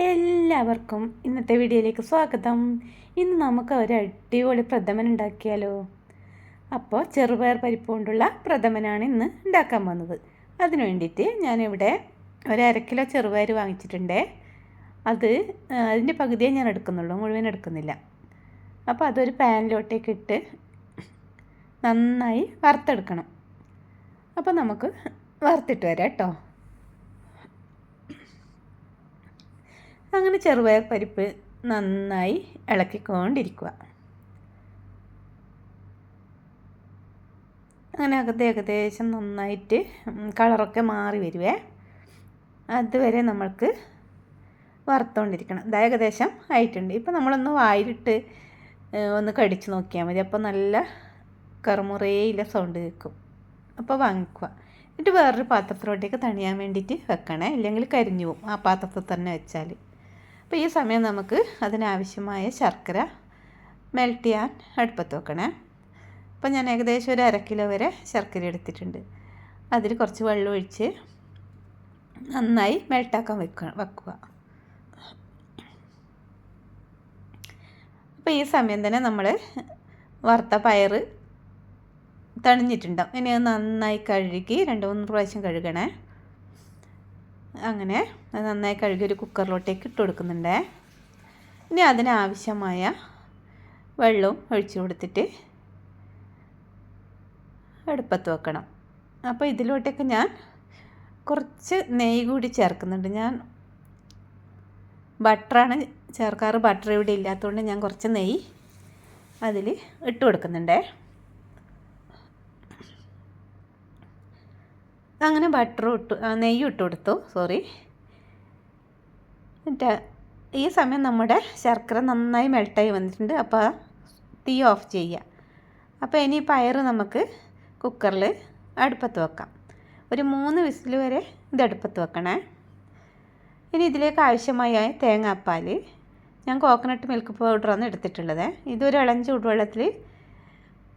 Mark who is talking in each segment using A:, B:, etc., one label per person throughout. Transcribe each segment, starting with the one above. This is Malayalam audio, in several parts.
A: എല്ലാവർക്കും ഇന്നത്തെ വീഡിയോയിലേക്ക് സ്വാഗതം. ഇന്ന് നമുക്ക് ഒരു അടിപൊളി പ്രഥമൻ ഉണ്ടാക്കിയാലോ? അപ്പോൾ ചെറുപയർ പരിപ്പ് കൊണ്ടുള്ള പ്രഥമനാണ് ഇന്ന് ഉണ്ടാക്കാൻ വന്നത്. അതിന് വേണ്ടിയിട്ട് ഞാനിവിടെ ഒരു അരക്കിലോ കിലോ ചെറുപയർ വാങ്ങിച്ചിട്ടുണ്ട്. അത് അതിന്റെ പകുതിയേ ഞാൻ എടുക്കുന്നുള്ളൂ മുഴുവൻ എടുക്കുന്നില്ല. അപ്പോൾ അതൊരു പാനിലോട്ടേക്ക് ഇട്ട് നന്നായി വറുത്തെടുക്കണം. അപ്പോൾ നമുക്ക് വറുത്തിട്ട് വരാം കേട്ടോ. അങ്ങനെ ചെറുപയർ പരിപ്പ് നന്നായി ഇളക്കിക്കൊണ്ടിരിക്കുക. അങ്ങനെ അകത്ത് ഏകദേശം നന്നായിട്ട് കളറൊക്കെ മാറി വരുവേ. അതുവരെ നമ്മൾക്ക് വറുത്തുകൊണ്ടിരിക്കണം ഇത് ഏകദേശം ആയിട്ടുണ്ട്. ഇപ്പം നമ്മളൊന്ന് വായിലിട്ട് ഒന്ന് കടിച്ചു നോക്കിയാൽ മതി. അപ്പോൾ നല്ല കറുമുറയില സൗണ്ട് കേൾക്കും. അപ്പോൾ വാങ്ങിക്കുക. എന്നിട്ട് വേറൊരു പാത്രത്തിലോട്ടേക്ക് തണിയാൻ വേണ്ടിയിട്ട് വെക്കണേ. ഇല്ലെങ്കിൽ കരിഞ്ഞു പോകും ആ പാത്രത്തിൽ തന്നെ വെച്ചാൽ. അപ്പോൾ ഈ സമയം നമുക്ക് അതിനാവശ്യമായ ശർക്കര മെൽറ്റ് ചെയ്യാൻ അടുപ്പത്ത് വെക്കണേ. അപ്പോൾ ഞാൻ ഏകദേശം ഒരു അര കിലോ വരെ ശർക്കര എടുത്തിട്ടുണ്ട്. അതിൽ കുറച്ച് വെള്ളം ഒഴിച്ച് നന്നായി മെൽട്ടാക്കാൻ വെക്ക വെക്കുക. അപ്പോൾ ഈ സമയം തന്നെ നമ്മൾ വറുത്ത പയർ തണിഞ്ഞിട്ടുണ്ടാവും. ഇനി നന്നായി കഴുകി രണ്ട് മൂന്ന് പ്രാവശ്യം കഴുകണേ. അങ്ങനെ നന്നായി കഴുകി ഒരു കുക്കറിലോട്ടേക്ക് ഇട്ട് കൊടുക്കുന്നുണ്ട്. ഇനി അതിനാവശ്യമായ വെള്ളവും ഒഴിച്ചു കൊടുത്തിട്ട് അടുപ്പത്ത് വെക്കണം. അപ്പോൾ ഇതിലോട്ടേക്ക് ഞാൻ കുറച്ച് നെയ്യ് കൂടി ചേർക്കുന്നുണ്ട്. ഞാൻ ബട്ടറാണ് ചേർക്കാറ്. ബട്ടർ ഇവിടെ ഇല്ലാത്തതുകൊണ്ട് ഞാൻ കുറച്ച് നെയ്യ് അതിൽ ഇട്ട് കൊടുക്കുന്നുണ്ടേ. അങ്ങനെ ബട്ടർ ഇട്ടു നെയ്യ് ഇട്ട് കൊടുത്തു. സോറി എന്നിട്ട് ഈ സമയം നമ്മുടെ ശർക്കര നന്നായി മെൽട്ടായി വന്നിട്ടുണ്ട്. അപ്പോൾ തീ ഓഫ് ചെയ്യുക അപ്പോൾ ഇനി പയർ നമുക്ക് കുക്കറിൽ അടുപ്പത്ത് വെക്കാം. ഒരു മൂന്ന് വിസിൽ വരെ ഇത് അടുപ്പത്ത് വെക്കണേ. ഇനി ഇതിലേക്ക് ആവശ്യമായ തേങ്ങാപ്പാൽ ഞാൻ കോക്കനട്ട് മിൽക്ക് പൗഡറാണ് എടുത്തിട്ടുള്ളത്. ഇതൊരു ഇളം ചൂടുവെള്ളത്തിൽ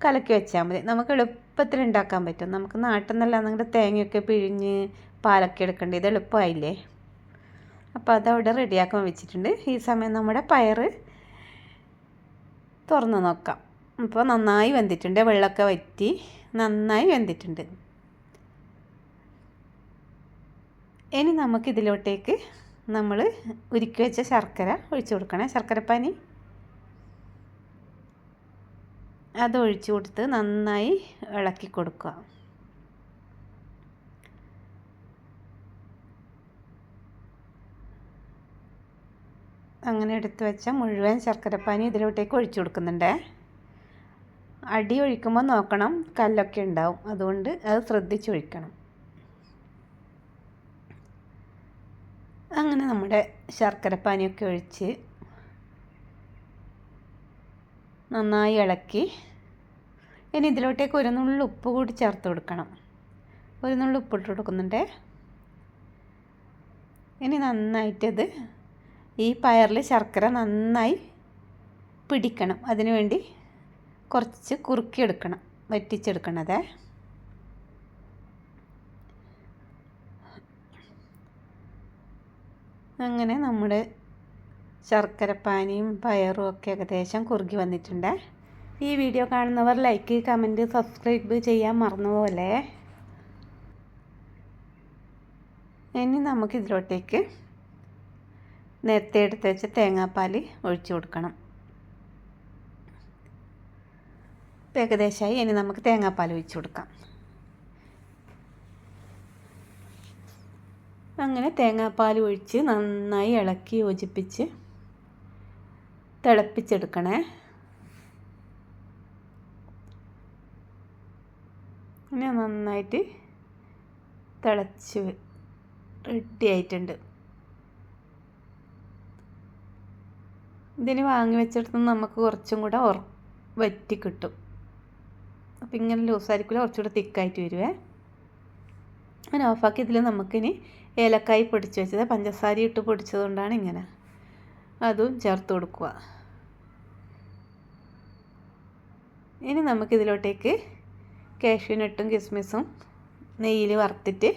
A: കലക്കി വെച്ചാൽ മതി. നമുക്ക് എളുപ്പത്തിൽ ഉണ്ടാക്കാൻ പറ്റും. നമുക്ക് നാട്ടിൽ നിന്നല്ലാന്നെങ്കിൽ തേങ്ങയൊക്കെ പിഴിഞ്ഞ് പാലൊക്കെ എടുക്കേണ്ടത് ഇത് എളുപ്പമായില്ലേ? അപ്പോൾ അതവിടെ റെഡിയാക്കാൻ വെച്ചിട്ടുണ്ട്. ഈ സമയം നമ്മുടെ പയർ തുറന്ന് നോക്കാം. അപ്പോൾ നന്നായി വെന്തിട്ടുണ്ട്. വെള്ളമൊക്കെ വറ്റി നന്നായി വെന്തിട്ടുണ്ട്. ഇനി നമുക്കിതിലോട്ടേക്ക് നമ്മൾ ഉരുക്കി വെച്ച ശർക്കര ഒഴിച്ചു കൊടുക്കണേ. ശർക്കരപ്പാനി അത് ഒഴിച്ചു കൊടുത്ത് നന്നായി ഇളക്കി കൊടുക്കുക. അങ്ങനെ എടുത്തു വെച്ച മുഴുവൻ ശർക്കരപ്പാനി ഇതിലോട്ടേക്ക് ഒഴിച്ചു കൊടുക്കുന്നുണ്ട്. അടി ഒഴിക്കുമ്പോൾ നോക്കണം കല്ലൊക്കെ ഉണ്ടാവും. അതുകൊണ്ട് അത് ശ്രദ്ധിച്ച് ഒഴിക്കണം. അങ്ങനെ നമ്മുടെ ശർക്കരപ്പാനിയൊക്കെ ഒഴിച്ച് നന്നായി ഇളക്കി. ഇനി ഇതിലോട്ടേക്ക് ഒരു നുള്ളി ഉപ്പ് കൂടി ചേർത്ത് കൊടുക്കണം. ഒരു നുള്ളി ഉപ്പിട്ട് കൊടുക്കുന്നുണ്ട്. ഇനി നന്നായിട്ടത് ഈ പയറിൽ ശർക്കര നന്നായി പിടിക്കണം. അതിനുവേണ്ടി കുറച്ച് കുറുക്കിയെടുക്കണം വറ്റിച്ചെടുക്കണതേ. അങ്ങനെ നമ്മുടെ ശർക്കരപ്പാനിയും പയറും ഒക്കെ ഏകദേശം കുറുകി വന്നിട്ടുണ്ട്. ഈ വീഡിയോ കാണുന്നവർ ലൈക്ക് കമന്റ് സബ്സ്ക്രൈബ് ചെയ്യാൻ മറന്നുപോലെ ഇനി നമുക്കിതിലോട്ടേക്ക് നേരത്തെ എടുത്ത് വെച്ച തേങ്ങാപ്പാൽ ഒഴിച്ചു കൊടുക്കണം. ഏകദേശമായി ഇനി നമുക്ക് തേങ്ങാപ്പാൽ ഒഴിച്ചു കൊടുക്കാം. അങ്ങനെ തേങ്ങാപ്പാൽ ഒഴിച്ച് നന്നായി ഇളക്കി യോജിപ്പിച്ച് തിളപ്പിച്ചെടുക്കണേ. അങ്ങനെ നന്നായിട്ട് തിളച്ച് റെഡി ആയിട്ടുണ്ട് ഇതിന് വാങ്ങി വെച്ചിടത്ത് നമുക്ക് കുറച്ചും കൂടെ ഉറ വറ്റി കിട്ടും. അപ്പോൾ ഇങ്ങനെ ലൂസായിരിക്കില്ല കുറച്ചുകൂടെ തിക്കായിട്ട് വരുവേ. അങ്ങനെ ഓഫാക്കി ഇതിൽ നമുക്കിനി ഏലക്കായി പൊടിച്ച് വെച്ചത്. പഞ്ചസാര ഇട്ട് പൊടിച്ചതുകൊണ്ടാണ് ഇങ്ങനെ. അതും ചേർത്ത് കൊടുക്കുക. ഇനി നമുക്കിതിലോട്ടേക്ക് കാഷ്യൂനട്ടും കിസ്മിസും നെയ്യിൽ വറുത്തിട്ട്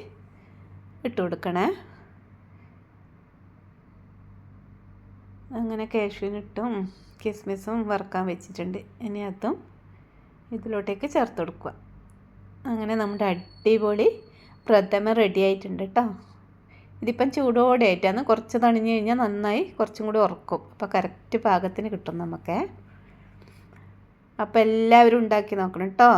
A: ഇട്ട് കൊടുക്കണേ. അങ്ങനെ കാഷ്യൂനട്ടും കിസ്മിസും വറുക്കാൻ വെച്ചിട്ടുണ്ട്. ഇനി അതും ഇതിലോട്ടേക്ക് ചേർത്ത് കൊടുക്കുക. അങ്ങനെ നമ്മുടെ അടിപൊളി പ്രഥമ റെഡി ആയിട്ടുണ്ട് കേട്ടോ. ഇതിപ്പം ചൂടോടെ ആയിട്ടാണ്. കുറച്ച് തണിഞ്ഞ് കഴിഞ്ഞാൽ നന്നായി കുറച്ചും കൂടി ഉറക്കും. അപ്പോൾ കറക്റ്റ് പാകത്തിന് കിട്ടും നമുക്ക്. അപ്പോൾ എല്ലാവരും ഉണ്ടാക്കി നോക്കണം കേട്ടോ.